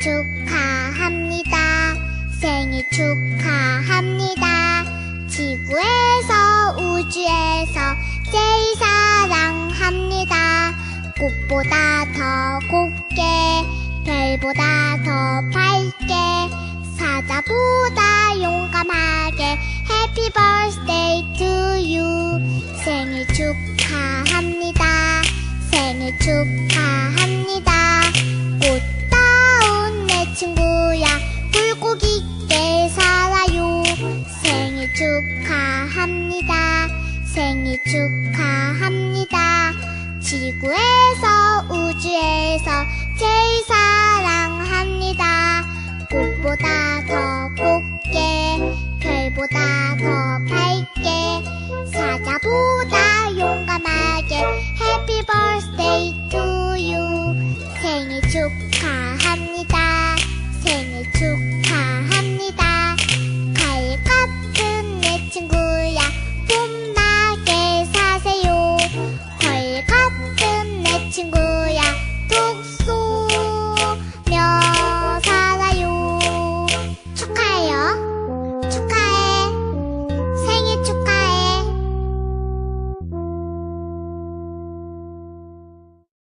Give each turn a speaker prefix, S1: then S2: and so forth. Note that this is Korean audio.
S1: 축하합니다. 생일 축하합니다. 지구에서 우주에서 제일 사랑합니다. 꽃보다 더 곱게, 별보다 더 밝게, 사자보다 용감하게, 해피 버스데이 투유 생일 축하합니다. 생일 축하합니다. 생일 축하합니다. 지구에서 우주에서 제일 사랑합니다. 꽃보다 더 곱게, 별보다 더 밝게, 사자보다 용감하게, Happy birthday to you. 생일 축하